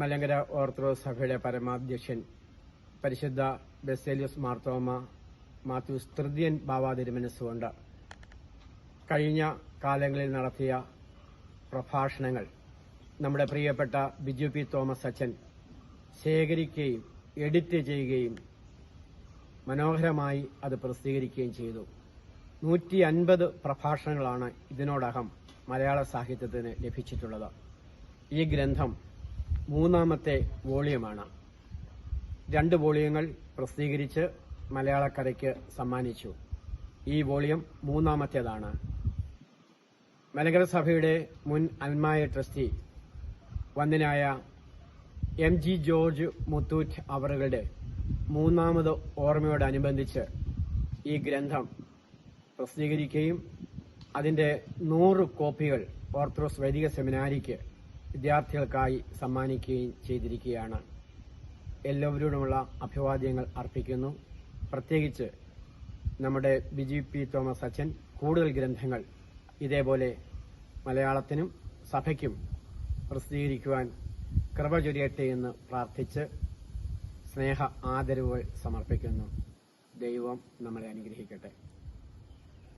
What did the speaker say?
Malankara orthodox സഭയുടെ പരമാധ്യക്ഷൻ പരിശുദ്ധ ബെസേലിയസ് മാർത്തോമ മാത്യു തൃതീയൻ ബാബാ തിരുമനസ്സുകൊണ്ട് കഴിഞ്ഞ കാലങ്ങളിൽ നടത്തിയ പ്രഭാഷണങ്ങൾ നമ്മുടെ പ്രിയപ്പെട്ട ബിജു പി തോമസ് അച്ഛൻ ശേഖരിക്കുകയും എഡിറ്റ് ചെയ്യുകയും മനോഹരമായി അത് പ്രസിദ്ധീകരിക്കുകയും ചെയ്തു. നൂറ്റി അൻപത് പ്രഭാഷണങ്ങളാണ് ഇതിനോടകം മലയാള സാഹിത്യത്തിന് ലഭിച്ചിട്ടുള്ളത്. ഈ ഗ്രന്ഥം മൂന്നാമത്തെ വോളിയമാണ്. രണ്ട് വോളിയങ്ങൾ പ്രസിദ്ധീകരിച്ച് മലയാളക്കരയ്ക്ക് സമ്മാനിച്ചു. ഈ വോളിയം മൂന്നാമത്തേതാണ്. മലകരസഭയുടെ മുൻ അൽമായ ട്രസ്റ്റി വന്ദനായ എം ജി ജോർജ് മുത്തൂറ്റ് അവറുകളുടെ മൂന്നാമത് ഓർമ്മയോടനുബന്ധിച്ച് ഈ ഗ്രന്ഥം പ്രസിദ്ധീകരിക്കുകയും അതിന്റെ നൂറ് കോപ്പികൾ ഓർത്തഡോക്സ് വൈദിക സെമിനാരിക്ക് വിദ്യാർത്ഥികൾക്കായി സമ്മാനിക്കുകയും ചെയ്തിരിക്കുകയാണ്. എല്ലാവരോടുമുള്ള അഭിവാദ്യങ്ങൾ അർപ്പിക്കുന്നു. പ്രത്യേകിച്ച് നമ്മുടെ ബിജി പി തോമസ് അച്ഛൻ കൂടുതൽ ഗ്രന്ഥങ്ങൾ ഇതേപോലെ മലയാളത്തിനും സഭയ്ക്കും പ്രസിദ്ധീകരിക്കുവാൻ കൃപ ചൊരിയട്ടെ എന്ന് പ്രാർത്ഥിച്ച് സ്നേഹ ആദരവുകൾ സമർപ്പിക്കുന്നു. ദൈവം നമ്മളെ അനുഗ്രഹിക്കട്ടെ.